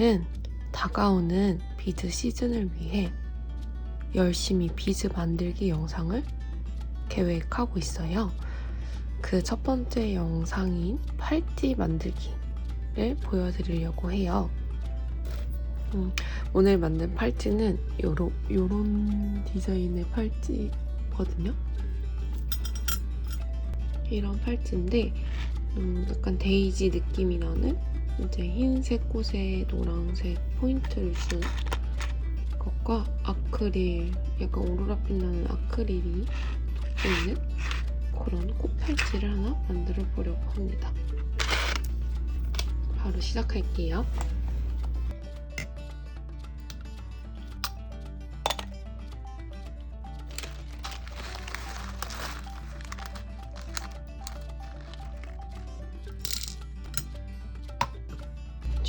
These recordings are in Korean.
오늘은 다가오는 비즈 시즌을 위해 열심히 비즈 만들기 영상을 계획하고 있어요. 그 첫 번째 영상인 팔찌 만들기를 보여드리려고 해요. 음, 오늘 만든 팔찌는 요런, 요런 디자인의 팔찌거든요. 이런 팔찌인데 음, 약간 데이지 느낌이 나는 이제 흰색 꽃에 노란색 포인트를 준 것과 아크릴 약간 오로라 빛 나는 아크릴이 있는 그런 꽃팔찌를 하나 만들어 보려고 합니다. 바로 시작할게요.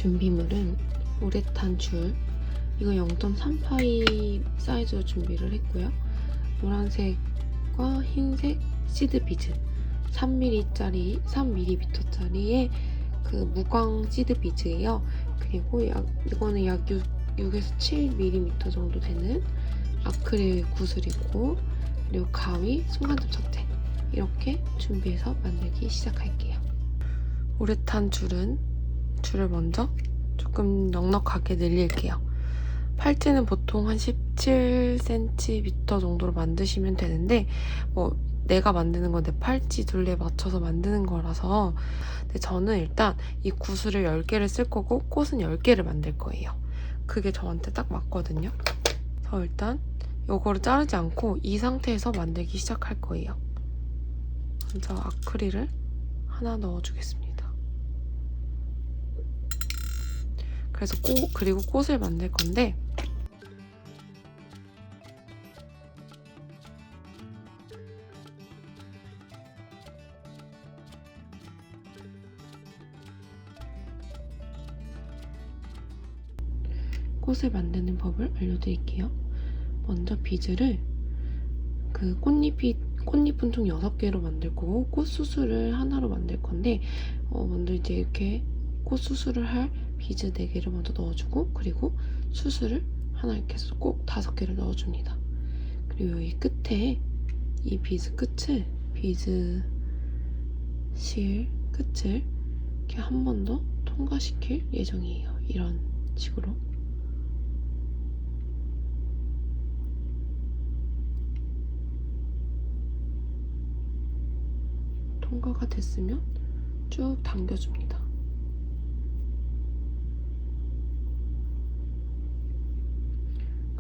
준비물은 우레탄 줄 이거 0.38 사이즈로 준비를 했고요. 노란색과 흰색 시드 비즈 3mm짜리 3mm짜리의 그 무광 시드 비즈예요. 그리고 약, 이거는 약 6, 6에서 7mm 정도 되는 아크릴 구슬이고 그리고 가위, 순간접 젖대 이렇게 준비해서 만들기 시작할게요. 우레탄 줄은 줄을 먼저 조금 넉넉하게 늘릴게요. 팔찌는 보통 한 17cm 정도로 만드시면 되는데 뭐 내가 만드는 건 내 팔찌 둘레에 맞춰서 만드는 거라서 근데 저는 일단 이 구슬을 10개를 쓸 거고 꽃은 10개를 만들 거예요. 그게 저한테 딱 맞거든요. 그래서 일단 이거를 자르지 않고 이 상태에서 만들기 시작할 거예요. 먼저 아크릴을 하나 넣어주겠습니다. 그래서 꽃 그리고 꽃을 만들 건데 꽃을 만드는 법을 알려드릴게요. 먼저 비즈를 그 꽃잎이 꽃잎은 총 6개로 만들 거고 꽃 수술을 하나로 만들 건데 어, 먼저 이제 이렇게 꽃 수술을 할 비즈 4개를 먼저 넣어주고 그리고 수술을 하나 이렇게 해서 꼭 5개를 넣어줍니다. 그리고 여기 끝에 이 비즈 끝을 비즈 실 끝을 이렇게 한 번 더 통과시킬 예정이에요. 이런 식으로. 통과가 됐으면 쭉 당겨줍니다.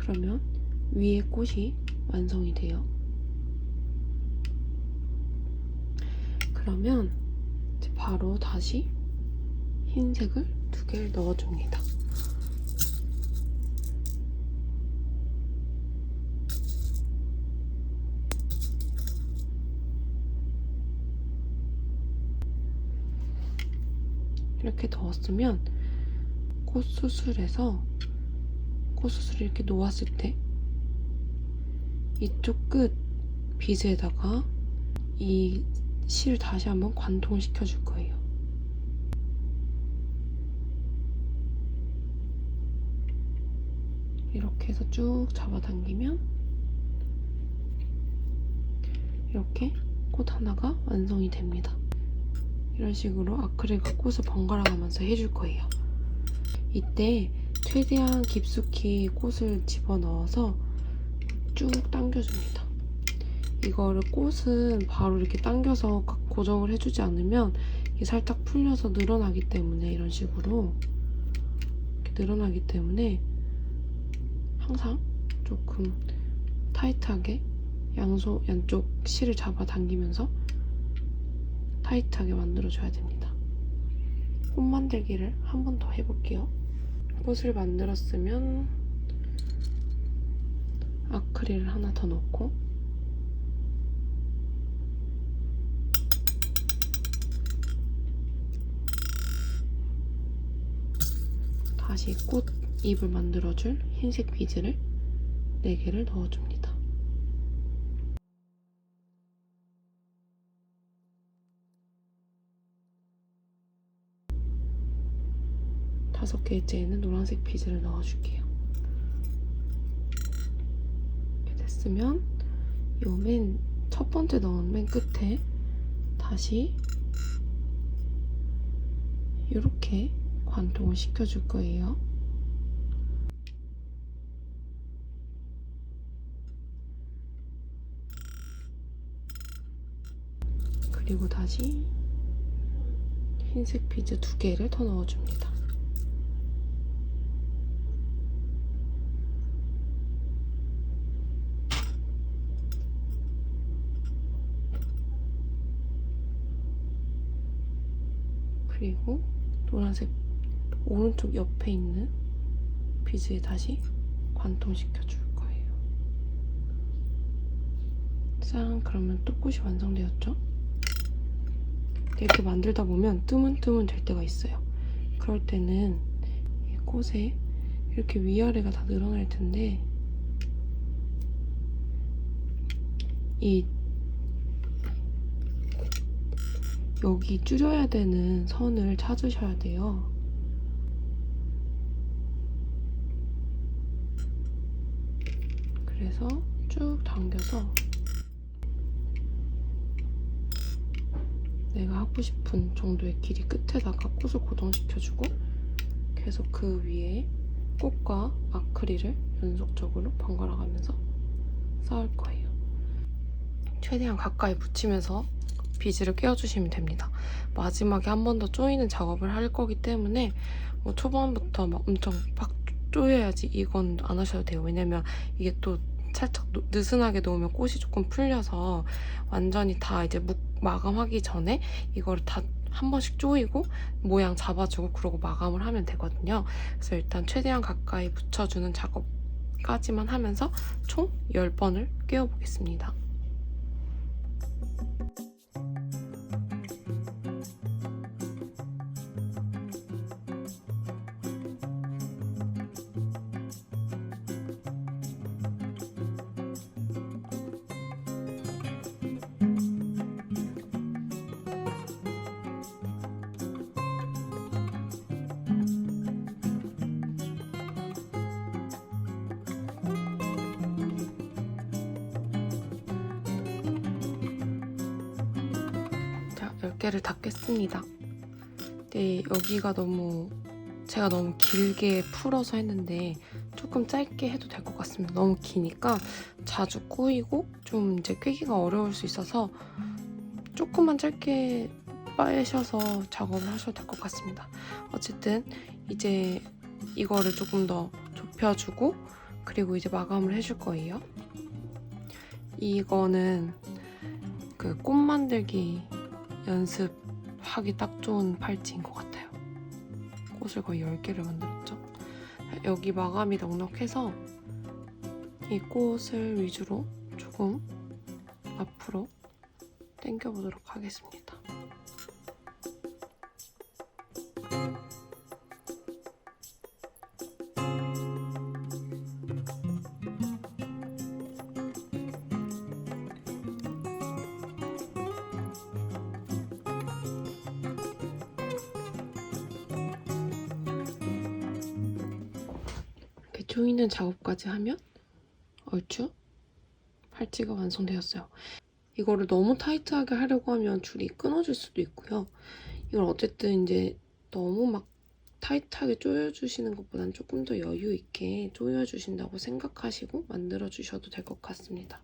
그러면 위에 꽃이 완성이 돼요. 그러면 이제 바로 다시 흰색을 두 개를 넣어줍니다. 이렇게 넣었으면 꽃 수술에서 코수술을 이렇게 놓았을 때 이쪽 끝 비즈에다가 이 실을 다시 한번 관통을 시켜 줄 거예요. 이렇게 해서 쭉 잡아당기면 이렇게 꽃 하나가 완성이 됩니다. 이런 식으로 아크릴과 꽃을 번갈아 가면서 해줄 거예요. 이때 최대한 깊숙이 꽃을 집어넣어서 쭉 당겨줍니다. 이거를 꽃은 바로 이렇게 당겨서 고정을 해주지 않으면 이게 살짝 풀려서 늘어나기 때문에 이런 식으로 늘어나기 때문에 항상 조금 타이트하게 양소 양쪽 실을 잡아 당기면서 타이트하게 만들어줘야 됩니다. 꽃 만들기를 한 번 더 해볼게요. 꽃을 만들었으면 아크릴을 하나 더 넣고 다시 꽃 잎을 만들어줄 흰색 비즈를 4개를 넣어줍니다. 다섯 개째에는 노란색 비즈를 넣어줄게요. 이렇게 됐으면 요 맨 첫 번째 넣은 맨 끝에 다시 이렇게 관통을 시켜줄 거예요. 그리고 다시 흰색 비즈 두 개를 더 넣어줍니다. 그리고 노란색 오른쪽 옆에 있는 비즈에 다시 관통시켜 줄 거예요. 짠! 그러면 또 꽃이 완성되었죠? 이렇게 만들다 보면 뜨문뜨문 될 때가 있어요. 그럴 때는 이 꽃에 이렇게 위아래가 다 늘어날 텐데 이 여기 줄여야 되는 선을 찾으셔야 돼요. 그래서 쭉 당겨서 내가 하고 싶은 정도의 길이 끝에다가 꽃을 고정시켜주고 계속 그 위에 꽃과 아크릴을 연속적으로 번갈아 가면서 쌓을 거예요. 최대한 가까이 붙이면서 비즈를 끼워주시면 됩니다. 마지막에 한 번 더 조이는 작업을 할 거기 때문에 뭐 초반부터 막 엄청 팍 조여야지 이건 안 하셔도 돼요. 왜냐면 이게 또 살짝 노- 느슨하게 놓으면 꽃이 조금 풀려서 완전히 다 이제 묵, 마감하기 전에 이거를 다한 번씩 조이고 모양 잡아주고 그러고 마감을 하면 되거든요. 그래서 일단 최대한 가까이 붙여주는 작업까지만 하면서 총 10번을 끼워보겠습니다. 10개를 다 깼습니다. 근데 여기가 너무 제가 너무 길게 풀어서 했는데 조금 짧게 해도 될 것 같습니다. 너무 기니까 자주 꼬이고 좀 이제 꿰기가 어려울 수 있어서 조금만 짧게 빠셔서 작업을 하셔도 될 것 같습니다. 어쨌든 이제 이거를 조금 더 좁혀주고 그리고 이제 마감을 해줄 거예요. 이거는 그 꽃 만들기 연습하기 딱 좋은 팔찌인 것 같아요. 꽃을 거의 10개를 만들었죠. 여기 마감이 넉넉해서 이 꽃을 위주로 조금 앞으로 당겨보도록 하겠습니다. 조이는 작업까지 하면 얼추 팔찌가 완성되었어요. 이거를 너무 타이트하게 하려고 하면 줄이 끊어질 수도 있고요. 이걸 어쨌든 이제 너무 막 타이트하게 조여주시는 것보단 조금 더 여유 있게 조여주신다고 생각하시고 만들어주셔도 될 것 같습니다.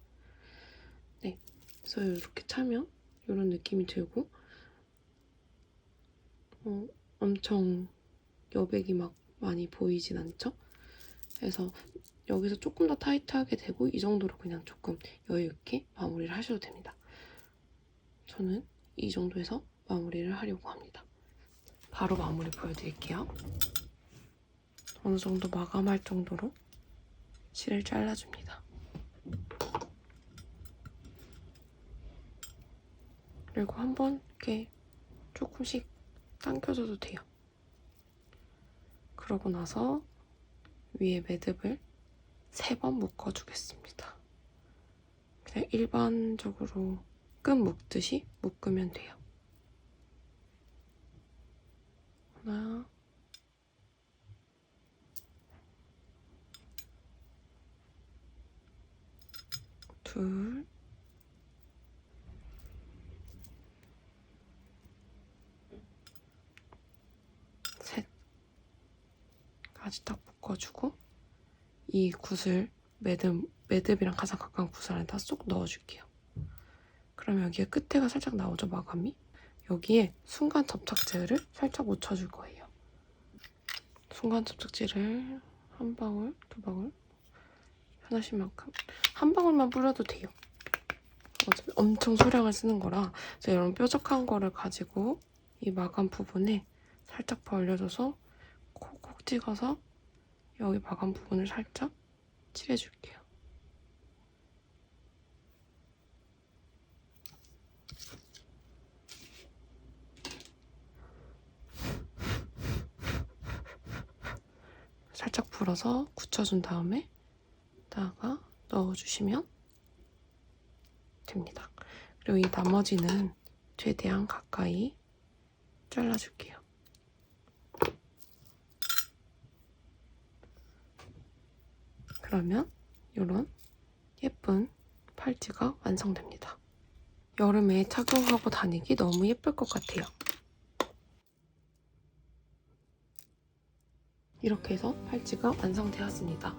네, 그래서 이렇게 차면 이런 느낌이 들고 어, 엄청 여백이 막 많이 보이진 않죠? 그래서 여기서 조금 더 타이트하게 되고 이 정도로 그냥 조금 여유 있게 마무리를 하셔도 됩니다. 저는 이 정도에서 마무리를 하려고 합니다. 바로 마무리 보여드릴게요. 어느 정도 마감할 정도로 실을 잘라줍니다. 그리고 한 번 이렇게 조금씩 당겨줘도 돼요. 그러고 나서 위에 매듭을 세 번 묶어주겠습니다. 그냥 일반적으로 끈 묶듯이 묶으면 돼요. 하나, 둘, 셋까지 딱 묶어주고 이 굿을 매듭, 매듭이랑 가장 가까운 굿 안에다 쏙 넣어줄게요. 그럼 여기에 끝에가 살짝 나오죠, 마감이? 여기에 순간 접착제를 살짝 묻혀줄 거예요. 순간 접착제를 한 방울, 두 방울 편하신 만큼 한 방울만 뿌려도 돼요. 어차피 엄청 소량을 쓰는 거라 그래서 이런 뾰족한 거를 가지고 이 마감 부분에 살짝 벌려줘서 콕콕 찍어서 여기 마감 부분을 살짝 칠해줄게요. 살짝 불어서 굳혀준 다음에 다가 넣어주시면 됩니다. 그리고 이 나머지는 최대한 가까이 잘라줄게요. 그러면 이런 예쁜 팔찌가 완성됩니다. 여름에 착용하고 다니기 너무 예쁠 것 같아요. 이렇게 해서 팔찌가 완성되었습니다.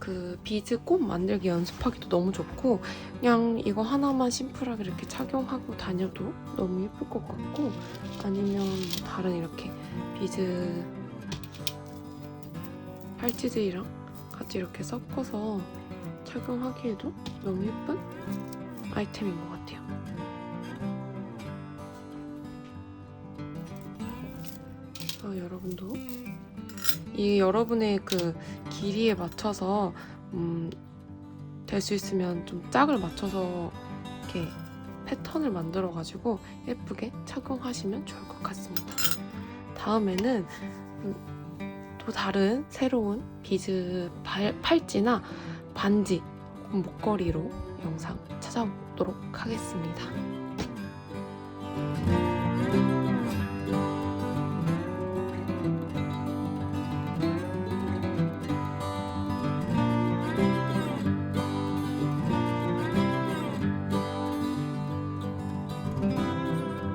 그 비즈 꽃 만들기 연습하기도 너무 좋고 그냥 이거 하나만 심플하게 이렇게 착용하고 다녀도 너무 예쁠 것 같고 아니면 뭐 다른 이렇게 비즈 팔찌들이랑 같이 이렇게 섞어서 착용하기에도 너무 예쁜 아이템인 것 같아요. 그래서 여러분도 이 여러분의 그 길이에 맞춰서 음, 될 수 있으면 좀 짝을 맞춰서 이렇게 패턴을 만들어 가지고 예쁘게 착용하시면 좋을 것 같습니다. 다음에는 음, 또 다른 새로운 비즈 발- 팔찌나 반지 목걸이로 영상 찾아오도록 하겠습니다.